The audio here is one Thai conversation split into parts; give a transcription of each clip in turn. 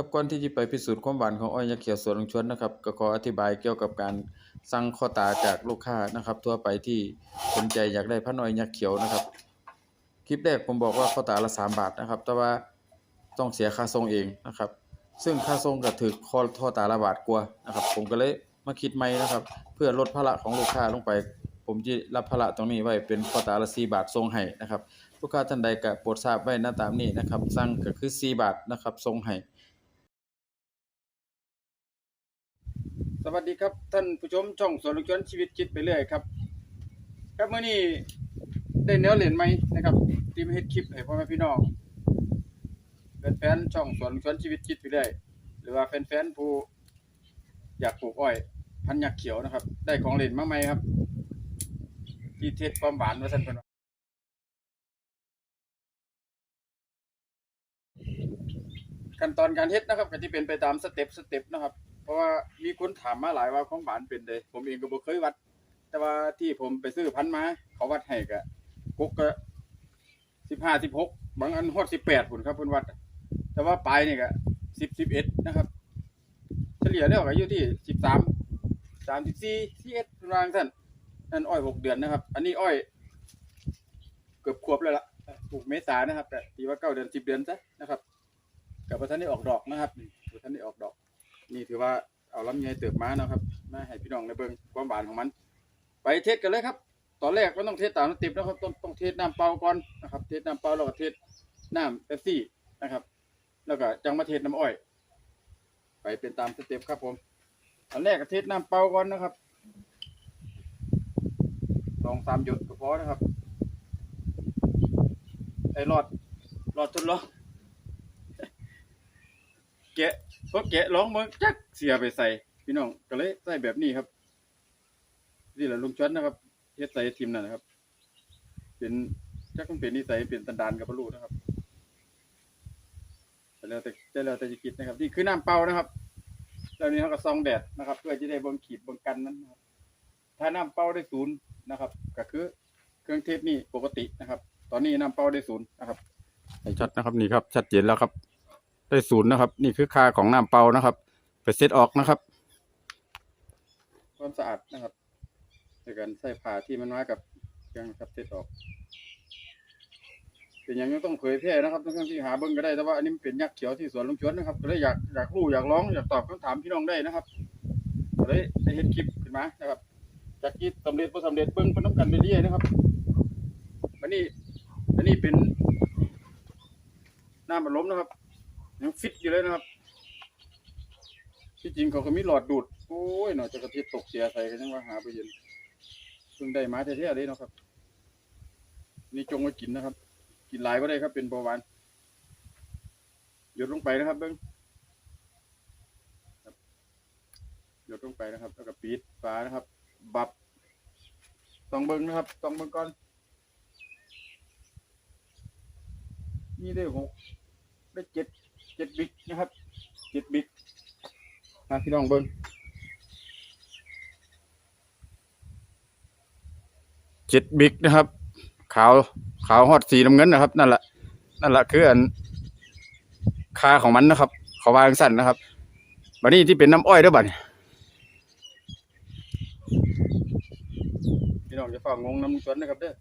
ครับก่อนที่จะไปพิสูจน์ความหวานของอ้อยยาเขียวสวนลุงชวนนะครับก็ขออธิบายเกี่ยวกับการสั่งข้อตาจากลูกค้านะครับ ทั่วไปที่สนใจอยากได้พันอ้อยยาเขียวนะครับ คลิปแรกผมบอกว่าข้อตาละ3บาทนะครับ แต่ว่าต้องเสียค่าส่งเองนะครับ ซึ่งค่าส่งก็ถึกข้อท่อตาละบาทกว่านะครับ ผมก็เลยมาคิดใหม่นะครับ เพื่อลดภาระของลูกค้าลงไป ผมจะรับภาระตรงนี้ไว้เป็นข้อตาละ4บาทส่งให้นะครับ ลูกค้าท่านใดก็โปรดทราบไว้หน้าตามนี้นะครับสั่งก็คือ4บาทนะครับส่งให้ วัสดีครับท่านผู้ชมช่องสวนลุงชนชีวิตคิดไปเรื่อยครับ ครับเมื้อนี้ได้แนวเล่นใหมนะครับทีมเฮ็ดคลิปให้พ่อแม่พี่น้องเป็นแฟนช่องสวนลุงชนชีวิตคิดไปเรื่อยหรือว่าแฟนๆผู้อยากปลูกอ้อย พันยักเขียวนะครับ ได้ของเล่นมาใหมครับที่เทศความหวานว่าซั่นเพิ่นขั้นตอนการเฮ็ดนะครับก็สิเป็นไปตามสเต็ปสเต็ปนะครับ ราะว่ามีคนถามมาหลายว่าของหวานเป็นเลยผมเองก็บ่เคยวัด แต่ว่าที่ผมไปซื้อพันธุ์มาเขาวัดให้ก็กกก็สิบห้าสิบหกบางอันฮอดสิบแปดพุ่นครับเพิ่นวัด แต่ว่าปลายนี่ก็สิบสิบเอ็ดนะครับ เฉลี่ยแล้วก็อยู่ที่สิบสามสามสิบสี่สี่เอ็ดราณนั้นนั่นอ้อยหกเดือนนะครับ อันนี้อ้อย เกือบขวบแล้วล่ะปลูกเมษานะครับ แต่ตีว่าเก้าเดือนสิบเดือนซะนะครับกับประทันได้ออกดอกนะครับนี่ประทันได้ออกดอก นี่ถือว่าเอาลำไยเติบมานะครับมาให้พี่น้องในเบิ่งความหวานของมัน ไปเทสกันเลยครับ ตอนแรกก็ต้องเทสตามสเติปนะครับต้องต้องเทสน้ำเปล่าก่อนนะครับ เทสน้ำเปล่าแล้วก็เทสน้ำเป๊ปซี่นะครับ แล้วก็จังมาเทสน้ำอ้อย ไปเป็นตามสเต็ปครับผมอันแรกก็เทสน้ำเปล่าก่อนนะครับสองสามหยดก็พอนะครับไอ้หลอดหลอดทดลองแกะ พอแกะร้องมือจักเสียไปใส่พี่น้องก็เลยใส่แบบนี้ครับ นี่แหละลุงชวนนะครับเฮ็ดใส่ทีมนั่นนะครับ เป็นจักมันเป็นนิสัยเป็นตันดานกับบรรลุนะครับแต่แล้วแต่แต่แล้วแต่จะคิดนะครับ นี่คือน้ำเปล่านะครับแล้วนี้เขาก็ซองแดดนะครับ เพื่อจะได้บิ่งขีดบิ่งกันนั้นนะครับถ้าน้ำเปล่าได้ศูนย์นะครับ ก็คือเครื่องเทศนี่ปกตินะครับ ตอนนี้น้ำเปล่าได้ศูนย์นะครับชัดนะครับนี่ครับ ชัดเจนแล้วครับ ได้ศูนย์นะครับ นี่คือค่าของน้ำเปล่านะครับ ไปเซตออกนะครับ ความสะอาดนะครับในการใส่ผ้าที่มันมากับเครื่องครับเซตออกเป็นอย่างนี้ต้องเผยแพร่นะครับทั้งที่หาเบิ่งก็ได้แต่ว่าอันนี้มันเป็นยักษ์เขียวที่สวนลุงชวนนะครับก็เลยอยากอยากรู้อยากร้องอยากตอบคำถามพี่น้องได้นะครับก็เลยได้เห็นคลิปขึ้นมานะครับจากที่สำเร็จบ่สำเร็จเบิ่งเป็นน้ำกันไปเรื่อยนะครับอันนี้อันนี้เป็นน้ำมันล้มนะครับ ยังฟิตอยู่เลยนะครับ ที่จริงเขาก็มีหลอดดูด โอ้ยหน่อยจะกระติตกเสียใส่กันยังว่าหาไปเย็นเพิ่งได้มาแท้ๆเลยเนาะครับ นี่จงไว้กินนะครับ กินหลายก็ได้ครับ เป็นเบาหวานหยดลงไปนะครับเบิ้งหยดลงไปนะครับ แล้วก็ปิดฝานะครับ บับต้องเบิ้งนะครับต้องเบิ้งก่อนนี่ได้หกได้เจ็ด เจ็ดบิ๊กนะครับเจ็ดบิ๊กมาพี่น้องเบิ้งเจ็ดบิ๊กนะครับ ขาวขาวฮอดสีน้ำเงินนะครับ นั่นแหละนั่นแหละคืออันคาของมันนะครับเขาวางสั้นนะครับบัดนี้ที่เป็นน้ำอ้อยด้วยบัดนี้พี่น้องจะฟังงงน้ำสวนนะครับเด้อ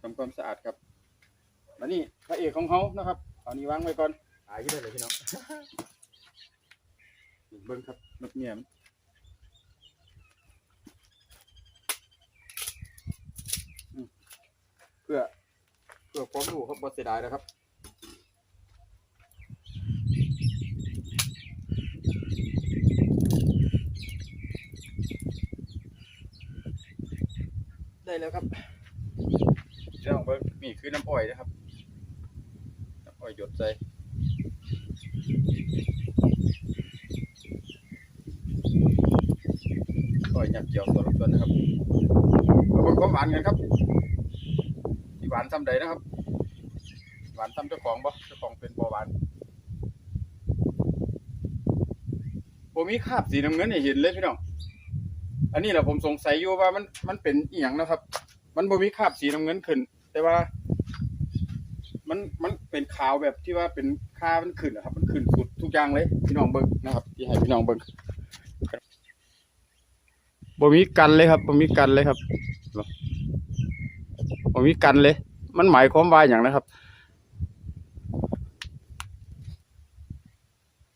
ทำความสะอาดครับ บัดนี้พระเอกของเขานะครับเอานี้วางไว้ก่อนหายได้เลยพี่น้องเบิ้งครับนกเงียมอืมเพื่อเพื่อความรู้ครับบอเสียดายนะครับได้แล้วครับเจ้าเบิ้งนี่คือน้ำอ้อยนะครับ น้ำอ้อยหยดใส่ก็อยากเกี่ยวตัวลำต้นนะครับมาบิ่งความหวานกันครับที่หวานซ้ำใดนะครับ หวานซ้ำเจ้าของบ่เจ้าของเป็นบ่หวานผมมีคราบสีน้ำเงินให้เห็นเลยพี่น้องอันนี้แหละผมสงสัยอยู่ว่ามันมันเป็นอีหยังนะครับ มันบ่มีคราบสีน้ำเงินขึ้น แต่ว่า มันมันเป็นข่าวแบบที่ว่าเป็นค่ามันขึ้นนะครับ มันขึ้นสุดทุกอย่างเลย พี่น้องเบิ่งนะครับ ที่ให้พี่น้องเบิ่งบ่มีกันเลยครับบ่มีกันเลยครับบ่มีกันเลย มันหมายความว่าอย่างนะครับ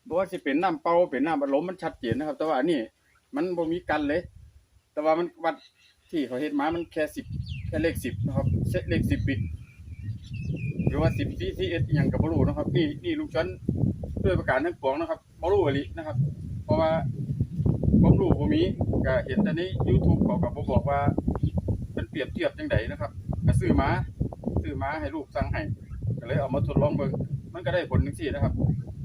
บ่ว่าสิเป็นน้ำเป่าเป็นน้ำอัดลมมันชัดเจนนะครับ แต่ว่านนี้มันบ่มีกันเลย แต่ว่ามันวัดที่เขาเฮ็ดมามันแค่สิบแค่เลขสิบนะครับเซตเลขสิบบิต หรือว่า10 CCS อหย่างกับบรูนะครับ นี่นี่ลุงชวนด้วยประการทั้งปวงนะครับบรูอลินะครับ เพราะว่าผมรู้ผมมีก็เห็นแต่ใน YouTube เขาก็บ่บอกว่าเป็นเปรียบเทียบจังไดนะครับก็ซื้อมาซื้อมาให้ลูกสั่งให้ก็เลยเอามาทดลองเบิ่งมันก็ได้ผลจังซี่นะครับ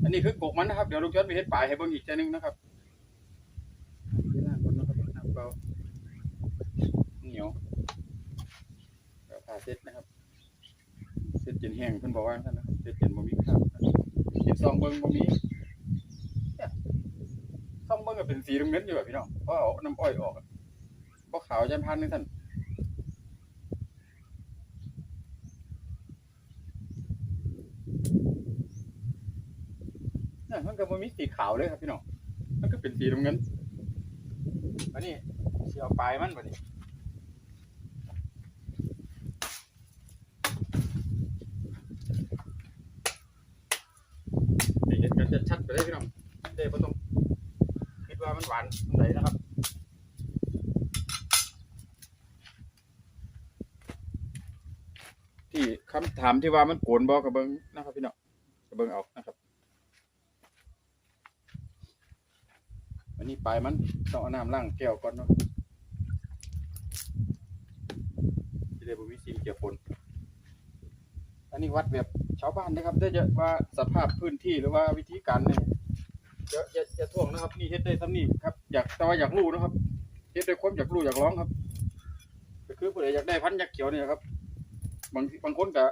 อันนี้คือกกมันนะครับ เดี๋ยวลุงชวนไปเฮ็ดปลายให้เบิ่งอีกเทื่อนึงนะครับที่ล่างก่อนนะครับน้ำเปล่าเหนียวแล้วผ่าเสร็จนะครับ เสร็จจนแห้งเพิ่นบอกว่าซั่นนะครับเสร็จนบ่มีคราบเก็บซองเบิ่งบ่มีเนี่ยซองเบิ่งก็เป็นสีน้ำเงินอยู่อะพี่น้องเพราะเอาน้ำอ้อยออกอะบ่ขาวจันพันนึงท่านนั่นมันก็บ่มีสีขาวเลยครับพี่น้องมันก็เป็นสีน้ำเงินอันนี้สิเอาปลายมันบัดนี้ นี่เห็นกัน จะชัดไปเลยพี่น้องเด้บ่ต้องคิดว่ามันหวานอันไหนนะครับที่คำถามที่ว่ามันโกนบ่กับเบิงนะครับพี่น้องกับเบิงเอานะครับอันนี้ปลายมันต้องเอาน้ำล้างแก้วก่อนเนาะจะได้บ่มีสิ่เกี่ยวปนอันนี้วัดแบบ ชาวบ้านนะครับได้จะว่าสภาพพื้นที่หรือว่าวิธีการเนี่ยจะจะจะท่วงนะครับ นี่เฮ็ดได้ทำนี่ครับ อยากแต่ว่าอยากรู้นะครับเฮ็ดได้ความอยากรู้อยากร้องครับก็คือผู้ใดอยากได้พันธุ์ยักษ์เขียวเนี่ยครับ บางบางคนก็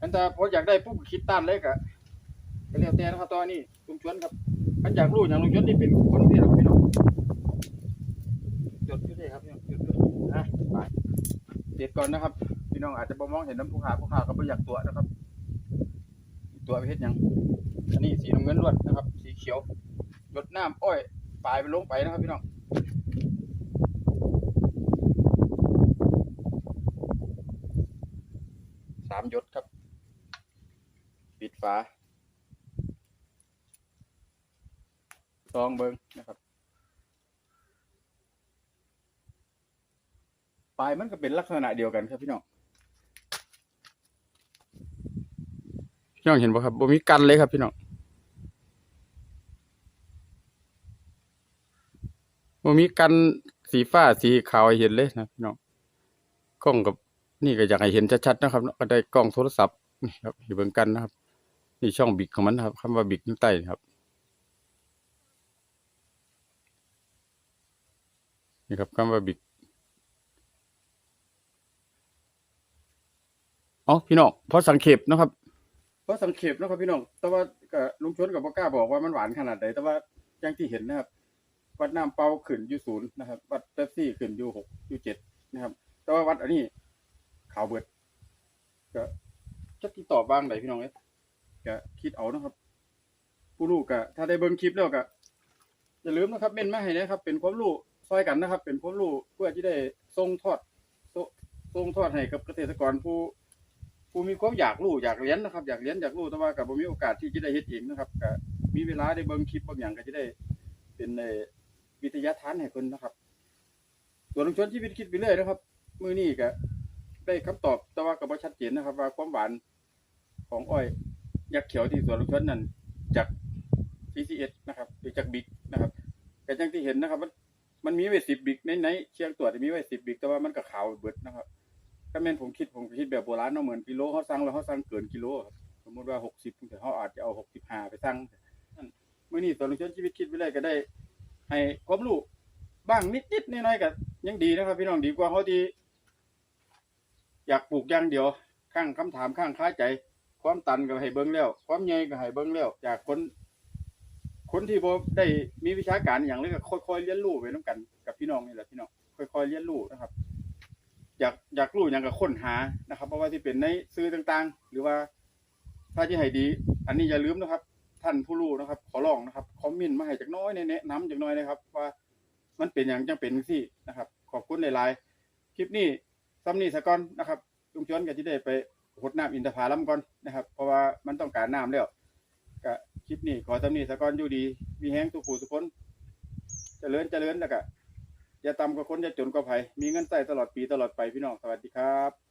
อันแต่พออยากได้ปุ๊บคิดต้านเลยก็ก็แล้วแต่นะครับตอนนี้ลุงชวนครับอันอยากรู้อย่างลุงชวนนี่เป็นคนที่เราพี่น้องจดอยู่ได้ครับพี่น้องจดอยู่นะไปเด็ดก่อนนะครับ พี่น้องอาจจะมองเห็นน้ำผู้ขาผู้ขาก็บ่อยากตัวนะครับ ตัวไปเฮ็ดหยังอันนี้สีน้ำเงินล้วนนะครับ สีเขียวหยดน้ำอ้อยปลายไปลงไปนะครับพี่น้องสามหยดครับ ปิดฝาซองเบิงนะครับปลายมันก็เป็นลักษณะเดียวกันครับพี่น้อง พี่น้องเห็นป่ะครับบ่มีกันเลยครับพี่น้องบ่มีกันสีฟ้าสีขาวเห็นเลยนะพี่น้องกล้องกับนี่ก็อยากให้เห็นชัดๆนะครับก็ได้กล้องโทรศัพท์นี่ครับอยู่เบิ่งกันนะครับ นี่ช่องบิกของมันนะครับคำว่าบิกนิ้วใต้ครับนี่ครับคำว่าบิกอ๋อพี่น้องพอสังเขปนะครับ เพราะสังเขปนะครับพี่น้อง แต่ว่าก็ลุงชวนกับพ่อกล้าบอกว่ามันหวานขนาดไหนแต่ว่าอย่างที่เห็นนะครับ วัดน้ำเป่าขึ้นอยู่ศูนย์นะครับ วัดเป๊ปซี่ขึ้นอยู่หกอยู่เจ็ดนะครับ แต่ว่าวัดอันนี้ขาวเบิดก็จะติดต่อบ้างไหนพี่น้องเอ้ยก็คิดเอานะครับ ผู้รู้ก็ถ้าได้เบิ่งคลิปแล้วก็อย่าลืมนะครับเม่นมาให้นะครับ เป็นความรู้ซอยกันนะครับ เป็นความรู้เพื่อที่ได้ส่งทอดส่งส่งทอดให้กับเกษตรกรผู้ ผู้มีความอยากรู้อยากเรียนนะครับอยากเรียนอยากรู้แต่ว่ากับบ่มีโอกาสที่จะได้เฮ็ดเองนะครับก็มีเวลาได้เบิ่งคลิปบางอย่างก็จะได้เป็นในวิทยาทานให้เพิ่นนะครับส่วนลงชนชีวิตคิดไปเรื่อยนะครับ มือนี้ก็ได้คำตอบแต่ว่าก็บ่ชัดเจนนะครับ ว่าความหวานของอ้อยยักษ์เขียวที่สวนลงชนนั้นจาก CCS นะครับหรือจากบิ๊กนะครับก็อย่างที่เห็นนะครับ มันมันมีไว้10บิ๊กในในเชียงตรวจมีไว้10บิ๊กแต่ว่ามันก็ขาวเบิดนะครับ ถ้าแม่นผมคิดผมคิดแบบโบราณเนาะเหมือนกิโลเขาสั่งแล้วเขาสั่งเกินกิโลครับสมมติว่าหกสิบแต่เขาอาจจะเอาหกสิบห้าไปสั่งนั่นเมื่อนี้ตอนลงชนชีวิตคิดไปเลยก็ได้ ให้ความรู้บ้างนิดๆน้อยๆก็ยังดีนะครับ พี่น้องดีกว่าเขาที่อยากปลูกอย่างเดียว ข้างคำถามข้างค้าใจ ความตันก็ให้เบิ้งแล้ว ความใหญ่ก็ให้เบิ้งแล้วจากคนคนที่บ่ได้มีวิชาการอย่างเลยก็ค่อยๆเรียนรู้ไปน้ำกันกับพี่น้องนี่แหละพี่น้องค่อยๆเรียนรู้นะครับ อยากอยากรู้หยังก็ค้นหานะครับเพราะว่าที่เป็นในสื่อต่างๆ หรือว่าถ้าที่ให้ดี อันนี้อย่าลืมนะครับ ท่านผู้รู้นะครับ ขอร้องนะครับคอมเมนต์มาให้จักน้อยแนะนำจักหน้อยนะครับ ว่ามันเป็นอย่างจังเป็นสินะครับ ขอบคุณหลายๆคลิปนี้ซ้ำนี้ซะก่อนนะครับลุงจวนก็จะได้ไปหดน้ำอินทผลัมก่อนนะครับ เพราะว่ามันต้องการน้ำแล้วก็คลิปนี้ขอซ้ำนี้ซะก่อนอยู่ดี มีแห้งทุกผู้ทุกคนเจริญเจริญแล้วก็ อย่าต่ำกว่าคนอย่าจนกว่าไผมีเงินใส่ตลอดปีตลอดไปพี่น้องสวัสดีครับ